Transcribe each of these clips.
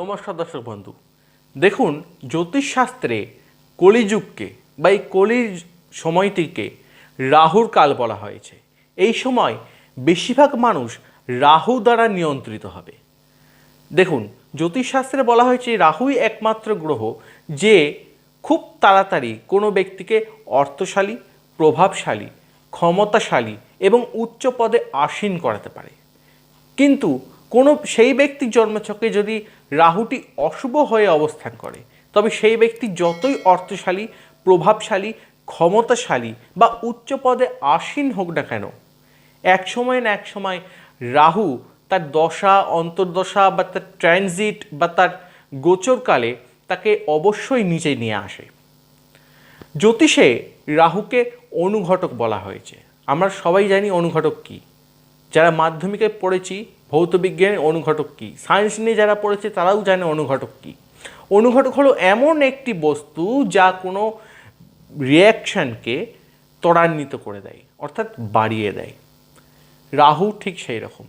নমস্কার দর্শক বন্ধু। দেখুন, জ্যোতিষশাস্ত্রে কলিযুগকে বা এই কলির সময়টিকে রাহুর কাল বলা হয়েছে। এই সময় বেশিরভাগ মানুষ রাহু দ্বারা নিয়ন্ত্রিত হবে। দেখুন, জ্যোতিষশাস্ত্রে বলা হয়েছে, রাহুই একমাত্র গ্রহ যে খুব তাড়াতাড়ি কোনো ব্যক্তিকে অর্থশালী, প্রভাবশালী, ক্ষমতাশালী এবং উচ্চ পদে আসীন করাতে পারে। কিন্তু কোনো সেই ব্যক্তির জন্মছকে যদি রাহুটি অশুভ হয়ে অবস্থান করে, তবে সেই ব্যক্তি যতই অর্থশালী, প্রভাবশালী, ক্ষমতাশালী বা উচ্চ পদে আসীন হোক না কেন, এক সময় না এক সময় রাহু তার দশা, অন্তর্দশা বা তার ট্রানজিট বা তার গোচরকালে তাকে অবশ্যই নিচে নিয়ে আসে। জ্যোতিষে রাহুকে অনুঘটক বলা হয়েছে। আমরা সবাই জানি অনুঘটক কী। যারা মাধ্যমিকে পড়েছি ভৌত বিজ্ঞানের অনুঘটক কী? সায়েন্স নিয়ে যারা পড়েছে, তারাও জানে অনুঘটক কী। অনুঘটক হলো এমন একটি বস্তু যা কোনো রিয়াকশানকে ত্বরান্বিত করে দেয়, অর্থাৎ বাড়িয়ে দেয়। রাহু ঠিক সেই রকম।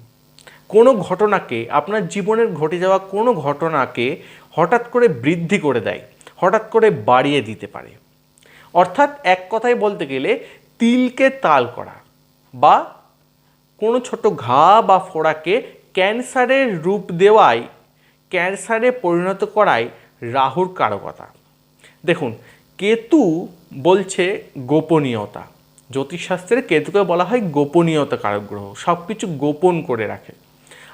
কোনো ঘটনাকে, আপনার জীবনের ঘটে যাওয়া কোনো ঘটনাকে হঠাৎ করে বৃদ্ধি করে দেয়, হঠাৎ করে বাড়িয়ে দিতে পারে। অর্থাৎ এক কথায় বলতে গেলে তিলকে তাল করা বা কোনো ছোট ঘা বা ফোড়াকে ক্যান্সারের রূপ দেওয়াই ক্যান্সারে পরিণত করায় রাহুর কারকতা। দেখুন, কেতু বলছে গোপনীয়তা। জ্যোতিষশাস্ত্রে কেতুকে বলা হয় গোপনীয়তা কারক গ্রহ সব কিছু গোপন করে রাখে।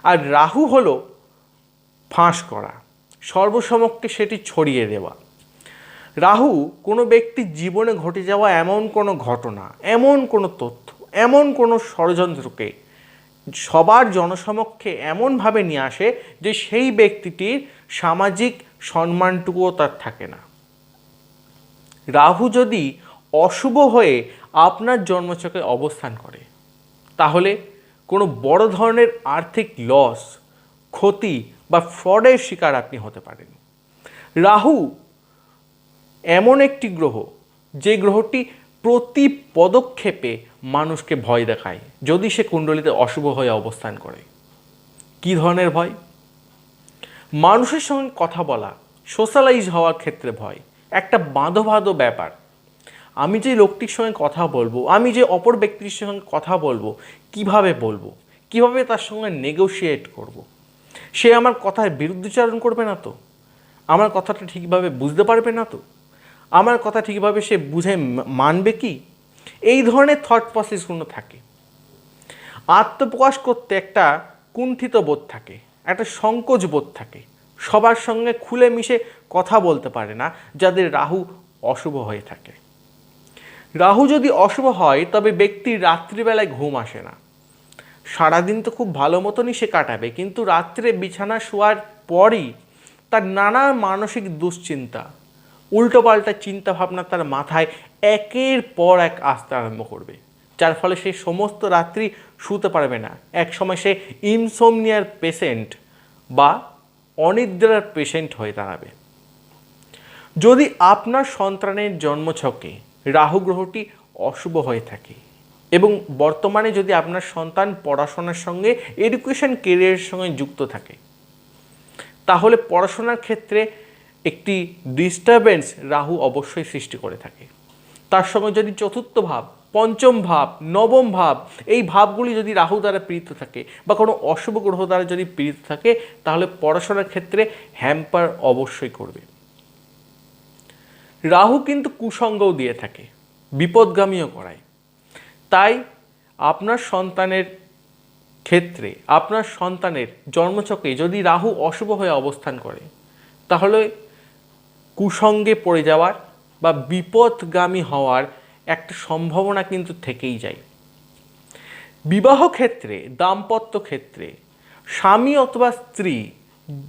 আর রাহু হলো ফাঁস করা, সর্বসমক্ষে সেটি ছড়িয়ে দেওয়া। রাহু কোনো ব্যক্তির জীবনে ঘটে যাওয়া এমন কোনো ঘটনা, এমন কোনো তথ্য এমন কোনো ষড়যন্ত্রকে সবার জনসমক্ষে এমনভাবে নিয়ে আসে যে সেই ব্যক্তিটির সামাজিক সম্মানটুকুও তার থাকে না। রাহু যদি অশুভ হয়ে আপনার জন্মচকে অবস্থান করে, তাহলে কোনো বড় ধরনের আর্থিক লস ক্ষতি বা ফ্রডের শিকার আপনি হতে পারেন। রাহু এমন একটি গ্রহ, যে গ্রহটি প্রতি পদক্ষেপে মানুষকে ভয় দেখায়, যদি সে কুণ্ডলিতে অশুভ হয়ে অবস্থান করে। কী ধরনের ভয়? মানুষের সঙ্গে কথা বলা সোশ্যালাইজ হওয়ার ক্ষেত্রে ভয়। একটা বাঁধো বাঁধো ব্যাপার। আমি যে লোকটির সঙ্গে কথা বলব, আমি যে অপর ব্যক্তির সঙ্গে কথা বলব, কীভাবে বলব? কীভাবে তার সঙ্গে নেগোশিয়েট করব। সে আমার কথার বিরুদ্ধচারণ করবে না তো? আমার কথাটা ঠিকভাবে বুঝতে পারবে না তো? আমার কথা ঠিকভাবে সে বুঝে মানবে কি? এই ধরনের থট প্রসেসগুলো থাকে। আত্মপ্রকাশ করতে একটা কুণ্ঠিত বোধ থাকে, একটা সংকোচ বোধ থাকে। সবার সঙ্গে খুলে মিশে কথা বলতে পারে না, যাদের রাহু অশুভ হয়ে থাকে। রাহু যদি অশুভ হয়, তবে ব্যক্তির রাত্রিবেলায় ঘুম আসে না। সারাদিন তো খুব ভালো মতনই সে কাটাবে, কিন্তু রাত্রে বিছানা শোয়ার পরই তার নানা মানসিক দুশ্চিন্তা উল্টোপাল্টা চিন্তা ভাবনা তার মাথায় একের পর এক আসতে আরম্ভ করবে, যার ফলে সে সমস্ত রাত্রি শুতে পারবে না। এক সময় সে ইনসোমনিয়ার পেশেন্ট বা অনিদ্রার পেশেন্ট হয়ে দাঁড়াবে। যদি আপনার সন্তানের জন্মছকে রাহু গ্রহটি অশুভ হয়ে থাকে এবং বর্তমানে যদি আপনার সন্তান পড়াশোনার সঙ্গে এডুকেশন কেরিয়ারের সঙ্গে যুক্ত থাকে, তাহলে পড়াশোনার ক্ষেত্রে একটি ডিস্টারবেন্স রাহু অবশ্যই সৃষ্টি করে থাকে। তার সঙ্গে যদি চতুর্থ ভাব, পঞ্চম ভাব, নবম ভাব, এই ভাবগুলি যদি রাহু দ্বারা পীড়িত থাকে বা কোনো অশুভ গ্রহ দ্বারা যদি পীড়িত থাকে, তাহলে পড়াশোনার ক্ষেত্রে হ্যাম্পার অবশ্যই করবে। রাহু কিন্তু কুসঙ্গও দিয়ে থাকে, বিপদগামীও করায়। তাই আপনার সন্তানের ক্ষেত্রে, আপনার সন্তানের জন্মছকে যদি রাহু অশুভ হয়ে অবস্থান করে, তাহলে কুসঙ্গে পড়ে যাওয়ার বা বিপদগামী হওয়ার একটা সম্ভাবনা কিন্তু থেকেই যায়। বিবাহ ক্ষেত্রে, দাম্পত্য ক্ষেত্রে, স্বামী অথবা স্ত্রী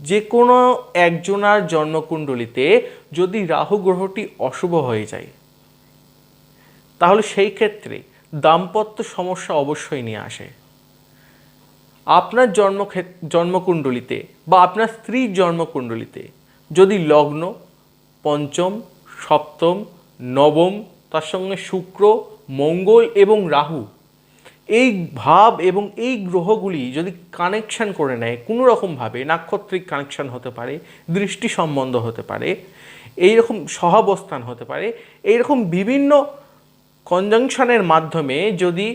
যে কোনো একজনার জন্মকুণ্ডলিতে যদি রাহু গ্রহটি অশুভ হয়ে যায়, তাহলে সেই ক্ষেত্রে দাম্পত্য সমস্যা অবশ্যই নিয়ে আসে। আপনার জন্ম জন্মকুণ্ডলিতে বা আপনার স্ত্রীর জন্মকুণ্ডলিতে যদি লগ্ন পঞ্চম, সপ্তম, নবম, তার সঙ্গে শুক্র, মঙ্গল এবং রাহু। এই ভাব এবং এই গ্রহগুলি যদি কানেকশান করে নেয়, কোনো রকমভাবে নাক্ষত্রিক কানেকশান হতে পারে, দৃষ্টি সম্বন্ধ হতে পারে এই রকম সহাবস্থান হতে পারে এই রকম বিভিন্ন কনজাংশনের মাধ্যমে যদি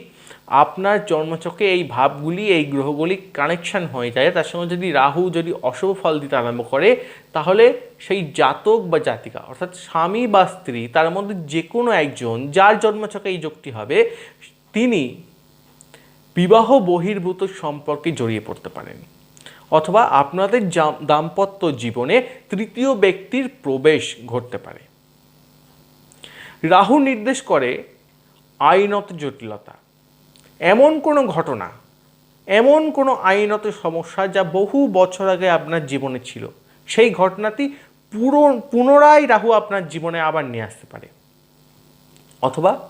আপনার জন্মচকে এই ভাবগুলি, এই গ্রহগুলি কানেকশন হয়ে যায়। তার সঙ্গে যদি রাহু যদি অশুভ ফল দিতে আরম্ভ করে, তাহলে সেই জাতক বা জাতিকা, অর্থাৎ স্বামী বা স্ত্রী, তার মধ্যে যে কোনো একজন, যার জন্মচকে এই যোগটি হবে, তিনি বিবাহ বহির্ভূত সম্পর্কে জড়িয়ে পড়তে পারেন। অথবা আপনাদের দাম্পত্য জীবনে তৃতীয় ব্যক্তির প্রবেশ ঘটতে পারে। রাহু নির্দেশ করে আইনত জটিলতা। এমন কোনো ঘটনা, এমন কোনো আইনত সমস্যা যা বহু বছর আগে আপনার জীবনে ছিল, সেই ঘটনাটি পুরো, পুনরায় রাহু আপনার জীবনে আবার নিয়ে আসতে পারে। অথবা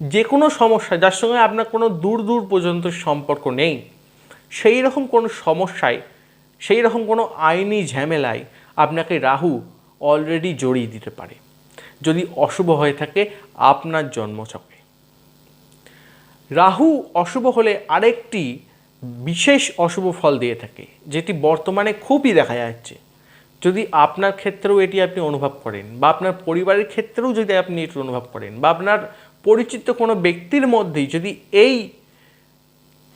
যে কোনো সমস্যা, যার সঙ্গে আপনার কোনো দূর দূর পর্যন্ত সম্পর্ক নেই, সেই রকম কোনো সমস্যায়, সেই রকম কোনো আইনি ঝামেলায় আপনাকে রাহু অলরেডি জড়িয়ে দিতে পারে। যদি অশুভ হয়ে থাকে, আপনার জন্মচক্রে। রাহু অশুভ হলে আরেকটি বিশেষ অশুভ ফল দিয়ে থাকে, যেটি বর্তমানে খুবই দেখা যাচ্ছে। যদি আপনার ক্ষেত্রেও এটি আপনি অনুভব করেন, বা আপনার পরিবারের ক্ষেত্রেও যদি আপনি এটি অনুভব করেন, বা আপনার পরিচিত কোনো ব্যক্তির মধ্যেই যদি এই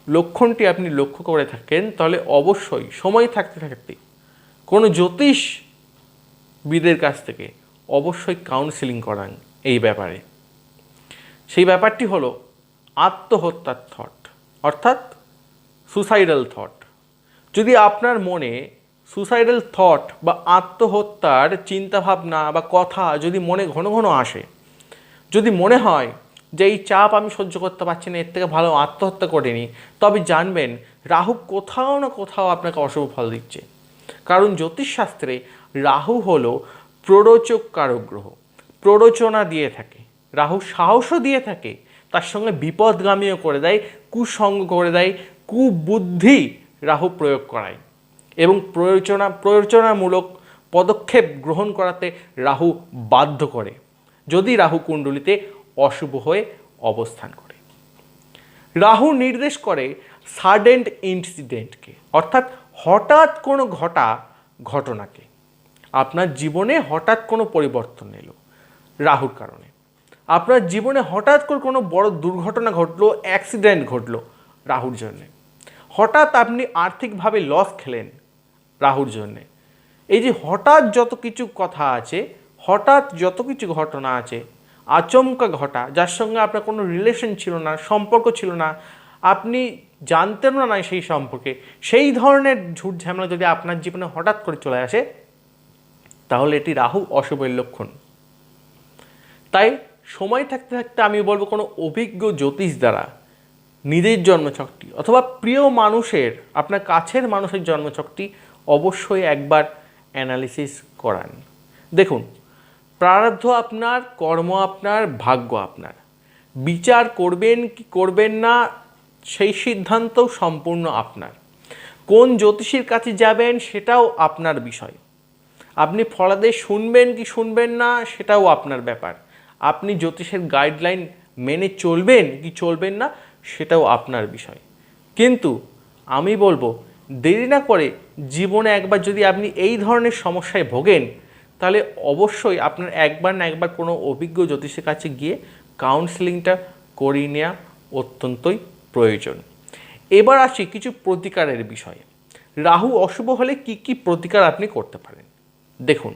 লক্ষণটি আপনি লক্ষ্য করে থাকেন, তাহলে অবশ্যই সময় থাকতে থাকতে কোনো জ্যোতিষ বিদের কাছ থেকে অবশ্যই কাউন্সিলিং করান এই ব্যাপারে। সেই ব্যাপারটি হলো আত্মহত্যার থট অর্থাৎ সুসাইডাল থট যদি আপনার মনে সুসাইডাল থট বা আত্মহত্যার চিন্তাভাবনা বা কথা যদি মনে ঘন ঘন আসে, যদি মনে হয় যে এই চাপ আমি সহ্য করতে পারছি না, এর থেকে ভালো আত্মহত্যা করে নিই তবে জানবেন রাহু কোথাও না কোথাও আপনাকে অশুভ ফল দিচ্ছে। কারণ জ্যোতিষশাস্ত্রে রাহু হলো প্ররোচক কারক গ্রহ, প্ররোচনা দিয়ে থাকে, রাহু সাহসও দিয়ে থাকে তার সঙ্গে বিপদগামীও করে দেয় কুসঙ্গ করে দেয়, কুবুদ্ধি রাহু প্রয়োগ করায়। এবং প্রয়োজনা, প্রয়োজনামূলক পদক্ষেপ গ্রহণ করাতে রাহু বাধ্য করে, যদি রাহু কুণ্ডলিতে অশুভ হয়ে অবস্থান করে। রাহু নির্দেশ করে সাডেন্ট ইনসিডেন্টকে, অর্থাৎ হঠাৎ কোনো ঘটা, ঘটনাকে। আপনার জীবনে হঠাৎ কোনো পরিবর্তন এলো, রাহুর কারণে। আপনার জীবনে হঠাৎ করে কোনো বড় দুর্ঘটনা ঘটলো অ্যাক্সিডেন্ট ঘটলো রাহুর জন্যে। হঠাৎ আপনি আর্থিকভাবে লস খেলেন রাহুর জন্যে। এই যে হঠাৎ যত কিছু কথা আছে, হঠাৎ যত কিছু ঘটনা আছে, আচমকা ঘটা, যার সঙ্গে আপনার কোনো রিলেশন ছিল না, সম্পর্ক ছিল না, আপনি জানতেন না না সেই সম্পর্কে, সেই ধরনের ঝুট ঝামেলা যদি আপনার জীবনে হঠাৎ করে চলে আসে, তাহলে এটি রাহু অশুভের লক্ষণ। তাই সময় থাকতে থাকতে আমি বলব কোনো অভিজ্ঞ জ্যোতিষ দ্বারা নিজের জন্মছকটি অথবা প্রিয় মানুষের, আপনার কাছের মানুষের জন্মছকটি অবশ্যই একবার অ্যানালিসিস করান। দেখুন, প্রারব্ধ আপনার, কর্ম আপনার, ভাগ্য আপনার। বিচার করবেন কি করবেন না, সেই সিদ্ধান্ত সম্পূর্ণ আপনার। কোন জ্যোতিষীর কাছে যাবেন সেটাও আপনার বিষয়। আপনি ফলাদেশ শুনবেন কি শুনবেন না, সেটাও আপনার ব্যাপার। আপনি জ্যোতিষের গাইডলাইন মেনে চলবেন কি চলবেন না, সেটাও আপনার বিষয়। কিন্তু আমি বলব, দেরি না করে জীবনে একবার যদি আপনি এই ধরনের সমস্যায় ভোগেন, তাহলে অবশ্যই আপনার একবার না একবার কোনো অভিজ্ঞ জ্যোতিষের কাছে গিয়ে কাউন্সেলিংটা করিয়ে নেওয়া অত্যন্তই প্রয়োজন। এবার আসি কিছু প্রতিকারের বিষয়ে। রাহু অশুভ হলে কি কি প্রতিকার আপনি করতে পারেন? দেখুন,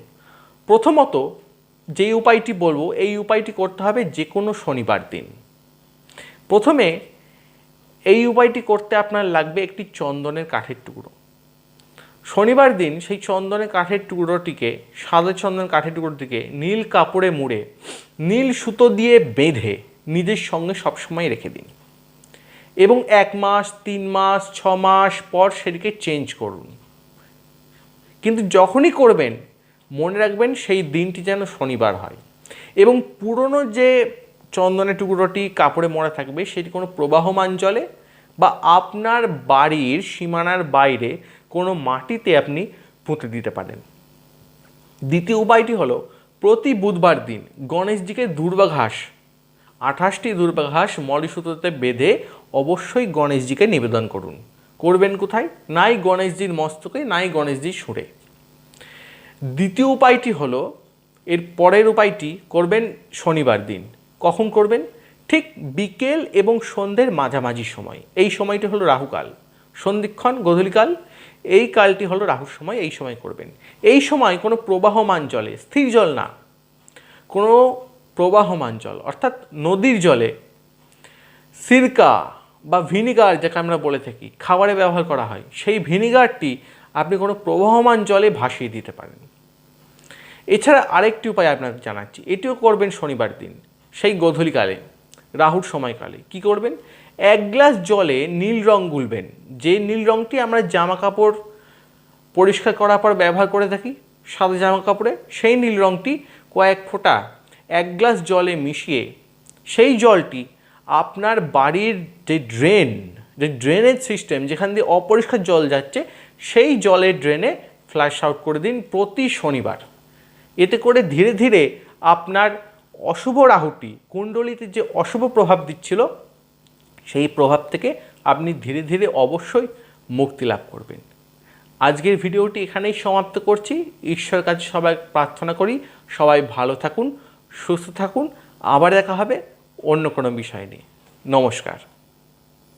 প্রথমত যেই উপায়টি বলব, এই উপায়টি করতে হবে যে কোনো শনিবার দিন। প্রথমে এই উপায়টি করতে আপনার লাগবে একটি চন্দনের কাঠের টুকরো। শনিবার দিন সেই চন্দনের কাঠের টুকরোটিকে, সাদা চন্দন কাঠের টুকরোটিকে নীল কাপড়ে মুড়ে, নীল সুতো দিয়ে বেঁধে নিজের সঙ্গে সবসময় রেখে দিন। এবং এক মাস, তিন মাস, ছ মাস পর সেটিকে চেঞ্জ করুন। কিন্তু যখনই করবেন মনে রাখবেন সেই দিনটি যেন শনিবার হয়। এবং পুরনো যে চন্দনের টুকরোটি কাপড়ে মোড়া থাকবে, সেটি কোনো প্রবাহমান জলে বা আপনার বাড়ির সীমানার বাইরে কোনো মাটিতে আপনি পুঁতে দিতে পারেন। দ্বিতীয় উপায়টি হলো, প্রতি বুধবার দিন গণেশজিকে দুর্বা ঘাস আঠাশটি দুর্বাঘাস মরিসূত্রতে বেঁধে অবশ্যই গণেশজিকে নিবেদন করুন। করবেন কোথায়? নাই গণেশজির মস্তকে, নাই গণেশজির সুরে। দ্বিতীয় উপায়টি হলো, এর পরের উপায়টি করবেন শনিবার দিন। কখন করবেন? ঠিক বিকেল এবং সন্ধ্যের মাঝামাঝি সময়। এই সময়টি হলো রাহুকাল। সন্ধিক্ষণ, গধূলিকাল, এই কালটি হলো রাহুর সময়, এই সময় করবেন। এই সময় কোনো প্রবাহমান জলে, স্থির জল না, কোনো প্রবাহমান জল, অর্থাৎ নদীর জলে, সিরকা বা ভিনিগার যাকে আমরা বলে থাকি, খাবারে ব্যবহার করা হয়, সেই ভিনিগারটি আপনি কোনো প্রবাহমান জলে ভাসিয়ে দিতে পারেন। এছাড়া আরেকটি উপায় আপনাকে জানাচ্ছি, এটিও করবেন শনিবার দিন, সেই গধূলিকালে, রাহুর সময়কালে। কি করবেন? এক গ্লাস জলে নীল রং গুলবেন। যে নীল রংটি আমরা জামা কাপড় পরিষ্কার করার পর ব্যবহার করে থাকি, সাদা জামা কাপড়ে সেই নীল রংটি কয়েক ফোঁটা এক গ্লাস জলে মিশিয়ে, সেই জলটি আপনার বাড়ির যে ড্রেন, যে ড্রেনেজ সিস্টেম, যেখান দিয়ে অপরিষ্কার জল যাচ্ছে, সেই জলের ড্রেনে ফ্ল্যাশ আউট করে দিন প্রতি শনিবার। এতে করে ধীরে ধীরে আপনার অশুভ রাহুটি, কুণ্ডলিতে যে অশুভ প্রভাব দিচ্ছিল, সেই প্রভাব থেকে আপনি ধীরে ধীরে অবশ্যই মুক্তি লাভ করবেন। আজকের ভিডিওটি এখানেই সমাপ্ত করছি। ঈশ্বরের কাছে সবাই প্রার্থনা করি, সবাই ভালো থাকুন, সুস্থ থাকুন। আবার দেখা হবে অন্য কোনো বিষয় নিয়ে। নমস্কার।